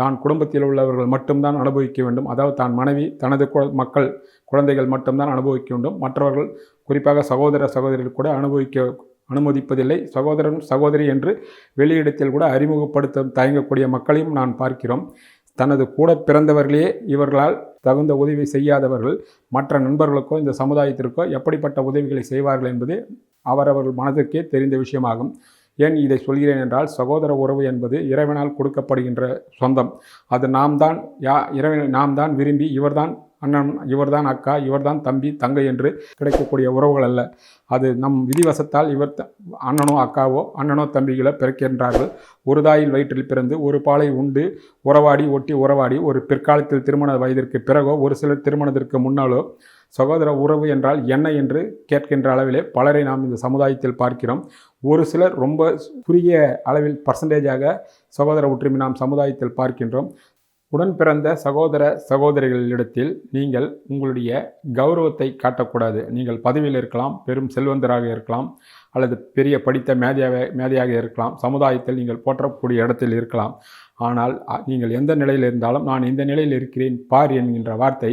தான் குடும்பத்தில் உள்ளவர்கள் மட்டும்தான் அனுபவிக்க வேண்டும். அதாவது தான் மனைவி தனது மக்கள் குழந்தைகள் மட்டும்தான் அனுபவிக்க வேண்டும். மற்றவர்கள் குறிப்பாக சகோதர சகோதரிகள் கூட அனுபவிக்க அனுமதிப்பதில்லை. சகோதரன் சகோதரி என்று வெளியிடத்தில் கூட அறிமுகப்படுத்த தயங்கக்கூடிய மக்களையும் நான் பார்க்கிறோம். தனது கூட பிறந்தவர்களே இவர்களால் தகுந்த உதவி செய்யாதவர்கள் மற்ற நண்பர்களுக்கோ இந்த சமுதாயத்திற்கோ எப்படிப்பட்ட உதவிகளை செய்வார்கள் என்பது அவரவர்கள் மனதிற்கே தெரிந்த விஷயமாகும். ஏன் இதை சொல்கிறேன் என்றால் சகோதர உறவு என்பது இறைவனால் கொடுக்கப்படுகின்ற சொந்தம். அது நாம் தான் யா இறைவன் நாம் தான் விரும்பி இவர்தான் அண்ணன் இவர்தான் அக்கா இவர்தான் தம்பி தங்கை என்று கிடைக்கக்கூடிய உறவுகள் அல்ல. அது நம் விதிவசத்தால் இவர் அண்ணனோ அக்காவோ அண்ணனோ தம்பிகளோ பிறக்கின்றார்கள். ஒரு தாயில் வயிற்றில் பிறந்து ஒரு பாலை உண்டு உறவாடி ஒட்டி உறவாடி ஒரு பிற்காலத்தில் திருமண வயதிற்கு பிறகோ ஒரு சிலர் திருமணத்திற்கு முன்னாலோ சகோதர உறவு என்றால் என்ன என்று கேட்கின்ற அளவிலே பலரை நாம் இந்த சமுதாயத்தில் பார்க்கிறோம். ஒரு சிலர் ரொம்ப குறுகிய அளவில் பர்சன்டேஜாக சகோதர ஒற்றுமை நாம் சமுதாயத்தில் பார்க்கின்றோம். உடன் பிறந்த சகோதர சகோதரிகளிடத்தில் நீங்கள் உங்களுடைய கௌரவத்தை காட்டக்கூடாது. நீங்கள் பதவியில் இருக்கலாம் பெரும் செல்வந்தராக இருக்கலாம் அல்லது பெரிய படித்த மேதையாக மேதையாக இருக்கலாம். சமுதாயத்தில் நீங்கள் போற்றக்கூடிய இடத்தில் இருக்கலாம். ஆனால் நீங்கள் எந்த நிலையில் இருந்தாலும் நான் இந்த நிலையில் இருக்கிறேன் பார் என்கின்ற வார்த்தை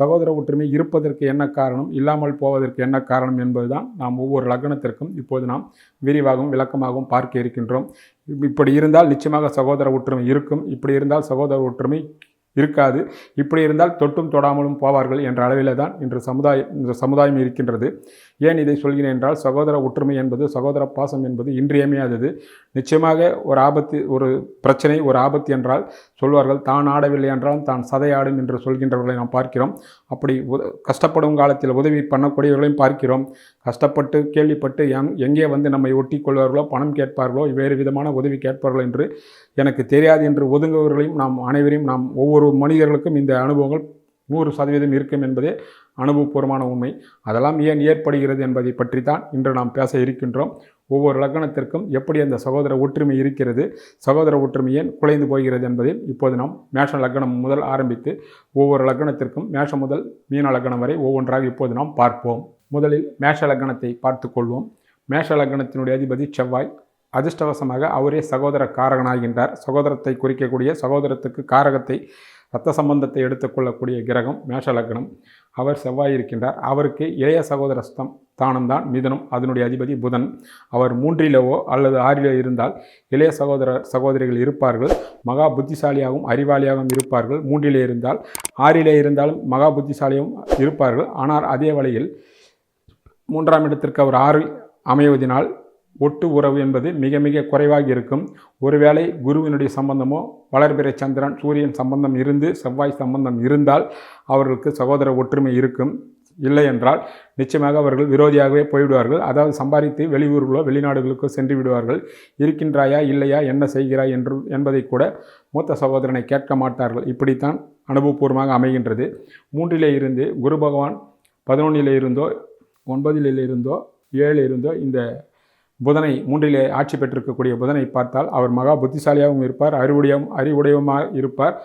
சகோதர ஒற்றுமை இருப்பதற்கு என்ன காரணம் இல்லாமல் போவதற்கு என்ன காரணம் என்பதுதான் நாம் ஒவ்வொரு லக்னத்திற்கும் இப்போது நாம் விரிவாகவும் விளக்கமாகவும் பார்க்க இருக்கின்றோம். இப்படி இருந்தால் நிச்சயமாக சகோதர ஒற்றுமை இருக்கும். இப்படி இருந்தால் சகோதர ஒற்றுமை இருக்காது. இப்படி இருந்தால் தொட்டும் தொடாமலும் போவார்கள் என்ற அளவில் தான் இன்று சமுதாயம் இந்த சமுதாயம் இருக்கின்றது. ஏன் இதை சொல்கிறேன் என்றால் சகோதர ஒற்றுமை என்பது சகோதர பாசம் என்பது இன்றியமையாதது. நிச்சயமாக ஒரு ஆபத்து ஒரு பிரச்சனை ஒரு ஆபத்து என்றால் சொல்வார்கள் தான் ஆடவில்லை என்றால் தான் சதையாடும் என்று சொல்கின்றவர்களை நாம் பார்க்கிறோம். அப்படி கஷ்டப்படும் காலத்தில் உதவி பண்ணக்கூடியவர்களையும் பார்க்கிறோம். கஷ்டப்பட்டு கேள்விப்பட்டு எங் எங்கே வந்து நம்மை ஒட்டி கொள்வார்களோ பணம் கேட்பார்களோ வேறு விதமான உதவி கேட்பார்களோ என்று எனக்கு தெரியாது என்று ஒதுங்குவவர்களையும் நாம் அனைவரையும் நாம் ஒவ்வொரு மனிதர்களுக்கும் இந்த அனுபவங்கள் நூறு சதவீதம் இருக்கும் என்பதே அனுபவபூர்வமான உண்மை. அதெல்லாம் ஏன் ஏற்படுகிறது என்பதை பற்றி தான் இன்று நாம் பேச இருக்கின்றோம். ஒவ்வொரு லக்னத்திற்கும் எப்படி அந்த சகோதர ஒற்றுமை இருக்கிறது? சகோதர ஒற்றுமை ஏன் குலைந்து போகிறது என்பதை இப்போது நாம் மேஷ லக்னம் முதல் ஆரம்பித்து ஒவ்வொரு லக்னத்திற்கும் மேஷம் முதல் மீன லக்னம் வரை ஒவ்வொன்றாக இப்போது நாம் பார்ப்போம். முதலில் மேஷ லக்னத்தை பார்த்து கொள்வோம். மேஷ லக்னத்தினுடைய அதிபதி செவ்வாய் அதிர்ஷ்டவசமாக அவரே சகோதர காரகனாகின்றார். சகோதரத்தை குறிக்கக்கூடிய சகோதரத்துக்கு காரகத்தை ரத்த சம்பந்தத்தை எடுத்துக்கொள்ளக்கூடிய கிரகம் மேஷ லக்னம். அவர் செவ்வாய் இருக்கின்றார். அவருக்கு இளைய சகோதர ஸ்தம் ஸ்தானம் தான் மிதனம் அதனுடைய அதிபதி புதன். அவர் மூன்றிலவோ அல்லது ஆறிலோ இருந்தால் இளைய சகோதர சகோதரிகள் இருப்பார்கள். மகா புத்திசாலியாகவும் அறிவாளியாகவும் இருப்பார்கள். மூன்றிலே இருந்தால் ஆறிலே இருந்தாலும் மகா புத்திசாலியாகவும் இருப்பார்கள். ஆனால் அதே வழியில் மூன்றாம் இடத்திற்கு அவர் ஆறு அமைவதினால் ஒட்டு உறவு என்பது மிக மிக குறைவாக இருக்கும். ஒருவேளை குருவினுடைய சம்பந்தமோ வளர்பிறை சந்திரன் சூரியன் சம்பந்தம் இருந்து செவ்வாய் சம்பந்தம் இருந்தால் அவர்களுக்கு சகோதர ஒற்றுமை இருக்கும். இல்லை என்றால் நிச்சயமாக அவர்கள் விரோதியாகவே போய்விடுவார்கள். அதாவது சம்பாதித்து வெளியூர்களோ வெளிநாடுகளுக்கோ சென்று விடுவார்கள். இருக்கின்றாயா இல்லையா என்ன செய்கிறாய் என்று என்பதை கூட மூத்த சகோதரனை கேட்க மாட்டார்கள். இப்படித்தான் அனுபவபூர்வமாக அமைகின்றது. மூன்றிலே இருந்து குரு பகவான் பதினொன்றிலே இருந்தோ ஒன்பதிலே இருந்தோ ஏழில் இருந்தோ இந்த புதனை மூன்றிலே ஆட்சி பெற்றிருக்கக்கூடிய புதனை பார்த்தால் அவர் மகா புத்திசாலியாகவும் இருப்பார் அறிவுடையும் அறிவுடையவுமாக இருப்பார்.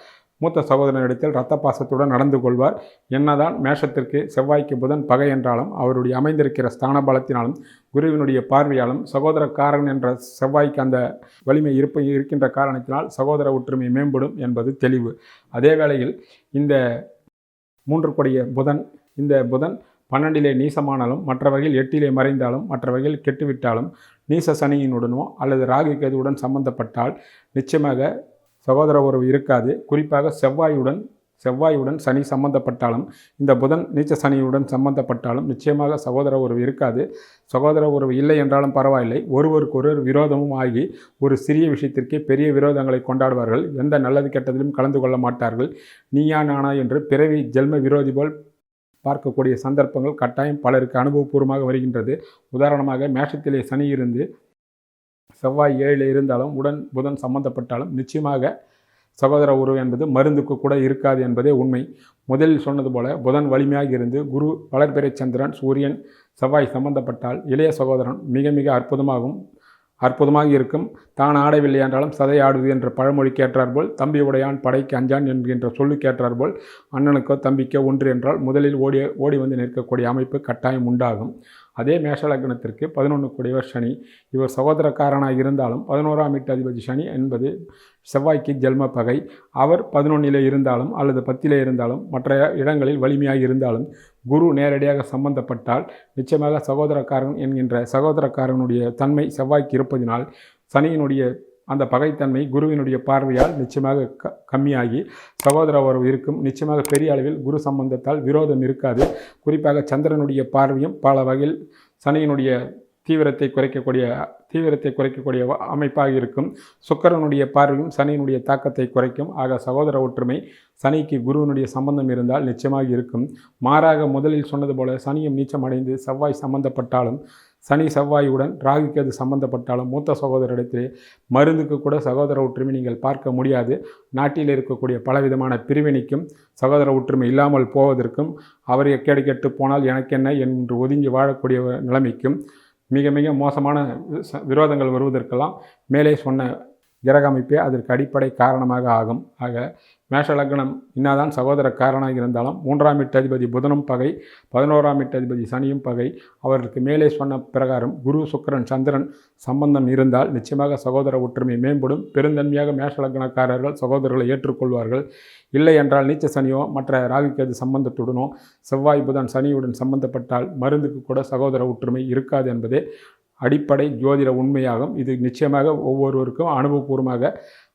மூத்த சகோதரனிடத்தில் இரத்த பாசத்துடன் நடந்து கொள்வார். என்னதான் மேஷத்திற்கு செவ்வாய்க்கு புதன் பகை என்றாலும் அவருடைய அமைந்திருக்கிற ஸ்தான பலத்தினாலும் குருவினுடைய பார்வையாலும் சகோதரக்காரன் என்ற செவ்வாய்க்கு அந்த வலிமை இருப்ப இருக்கின்ற காரணத்தினால் சகோதர ஒற்றுமை மேம்படும் என்பது தெளிவு. அதே வேளையில் இந்த மூன்று கொடிய புதன் இந்த புதன் பன்னெண்டிலே நீசமானாலும் மற்ற வகையில் எட்டிலே மறைந்தாலும் மற்ற வகையில் கெட்டுவிட்டாலும் நீச சனியினுடனோ அல்லது ராகு கேதுவுடன் சம்பந்தப்பட்டால் நிச்சயமாக சகோதர உறவு இருக்காது. குறிப்பாக செவ்வாயுடன் செவ்வாயுடன் சனி சம்பந்தப்பட்டாலும் இந்த புதன் நீச்ச சனியுடன் சம்பந்தப்பட்டாலும் நிச்சயமாக சகோதர உறவு இருக்காது. சகோதர உறவு இல்லை என்றாலும் பரவாயில்லை. ஒருவருக்கொருவர் விரோதமும் ஆகி ஒரு சிறிய விஷயத்திற்கே பெரிய விரோதங்களை கொண்டாடுவார்கள். எந்த நல்லது கெட்டதிலும் கலந்து கொள்ள மாட்டார்கள். நீயா நானா என்று பிறவி ஜென்ம விரோதி போல் பார்க்கக்கூடிய சந்தர்ப்பங்கள் கட்டாயம் பலருக்கு அனுபவபூர்வமாக வருகின்றது. உதாரணமாக மேஷத்திலே சனி இருந்து செவ்வாய் ஏழில் இருந்தாலும் உடன் புதன் சம்பந்தப்பட்டாலும் நிச்சயமாக சகோதர உறவு என்பது மருந்துக்கு கூட இருக்காது என்பதே உண்மை. முதலில் சொன்னது போல புதன் வலிமையாக இருந்து குரு வளர்பிறை சந்திரன் சூரியன் செவ்வாய் சம்பந்தப்பட்டால் இளைய சகோதரன் மிக மிக அற்புதமாகும். அற்புதமாக இருக்கும். தான் ஆடவில்லை என்றாலும் சதை ஆடுவது என்ற பழமொழி கேட்டார்போல் தம்பி உடையான் படைக்கு அஞ்சான் என்கின்ற சொல்லு கேட்டார்போல் அண்ணனுக்கோ தம்பிக்கோ ஒன்று என்றால் முதலில் ஓடி ஓடி வந்து நிற்கக்கூடிய அமைப்பு கட்டாயம் உண்டாகும். அதே மேஷலக்னத்திற்கு பதினொன்று கூடியவர் சனி. இவர் சகோதரக்காரனாக இருந்தாலும் பதினோராம் வீட்டு அதிபதி சனி என்பது செவ்வாய்க்கு ஜென்ம பகை. அவர் பதினொன்னிலே இருந்தாலும் அல்லது பத்திலே இருந்தாலும் மற்ற இடங்களில் வலிமையாக இருந்தாலும் குரு நேரடியாக சம்பந்தப்பட்டால் நிச்சயமாக சகோதரக்காரன் என்கின்ற சகோதரக்காரனுடைய தன்மை செவ்வாய்க்கு இருப்பதினால் சனியினுடைய அந்த பகைத்தன்மை குருவினுடைய பார்வையால் நிச்சயமாக க கம்மியாகி சகோதர உறவு இருக்கும். நிச்சயமாக பெரிய அளவில் குரு சம்பந்தத்தால் விரோதம் இருக்காது. குறிப்பாக சந்திரனுடைய பார்வையும் பல வகையில் சனியினுடைய தீவிரத்தை குறைக்கக்கூடிய தீவிரத்தை குறைக்கக்கூடிய அமைப்பாக இருக்கும். சுக்கரனுடைய பார்வையும் சனியினுடைய தாக்கத்தை குறைக்கும். ஆக சகோதர ஒற்றுமை சனிக்கு குருவினுடைய சம்பந்தம் இருந்தால் நிச்சயமாக இருக்கும். மாறாக முதலில் சொன்னது போல சனியும் நீச்சம் அடைந்து செவ்வாய் சம்பந்தப்பட்டாலும் சனி செவ்வாயுடன் ராகுக்கு அது சம்பந்தப்பட்டாலும் மூத்த சகோதரிடத்திலே மருந்துக்கு கூட சகோதர ஒற்றுமை நீங்கள் பார்க்க முடியாது. நாட்டில் இருக்கக்கூடிய பலவிதமான பிரிவினைக்கும் சகோதர ஒற்றுமை இல்லாமல் போவதற்கும் அவர் எக்கேடு கெட்டு போனால் எனக்கென்ன என்று ஒதுங்கி வாழக்கூடிய நிலைமைக்கும் மிக மிக மோசமான விரோதங்கள் வருவதற்கெல்லாம் மேலே சொன்ன கிரக அமைப்பே அதற்கு அடிப்படை காரணமாக ஆகும். ஆக மேஷ லக்னம் இன்னாதான் சகோதரக்காரனாக இருந்தாலும் மூன்றாம் வீட்டு அதிபதி புதனும் பகை பதினோராம் வீட்டு அதிபதி சனியும் பகை. அவர்களுக்கு மேலே சொன்ன பிரகாரம் குரு சுக்கரன் சந்திரன் சம்பந்தம் இருந்தால் நிச்சயமாக சகோதர ஒற்றுமை மேம்படும். பெருந்தன்மையாக மேஷ லக்னக்காரர்கள் சகோதரர்களை ஏற்றுக்கொள்வார்கள். இல்லை என்றால் நீச்ச சனியோ மற்ற ராகுக்கேது சம்பந்தத்துடனோ செவ்வாய் புதன் சனியுடன் சம்பந்தப்பட்டால் மருந்துக்கு கூட சகோதர ஒற்றுமை இருக்காது என்பதே அடிப்படை ஜோதிட உண்மையாகும். இது நிச்சயமாக ஒவ்வொருவருக்கும் அனுபவபூர்வமாக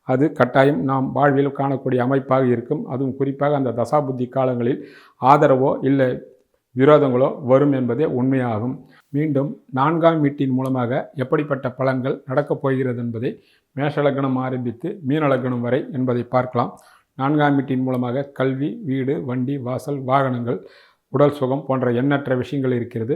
அது கட்டாயம் நாம் வாழ்வில் காணக்கூடிய அமைப்பாக இருக்கும். அதுவும் குறிப்பாக அந்த தசாபுத்தி காலங்களில் ஆதரவோ இல்லை விரோதங்களோ வரும் என்பதே உண்மையாகும். மீண்டும் நான்காம் வீட்டின் மூலமாக எப்படிப்பட்ட பலன்கள் நடக்கப் போகிறது என்பதை மேஷலக்கணம் ஆரம்பித்து மீனலக்கணம் வரை என்பதை பார்க்கலாம். நான்காம் வீட்டின் மூலமாக கல்வி வீடு வண்டி வாசல் வாகனங்கள் உடல் சுகம் போன்ற எண்ணற்ற விஷயங்கள் இருக்கிறது.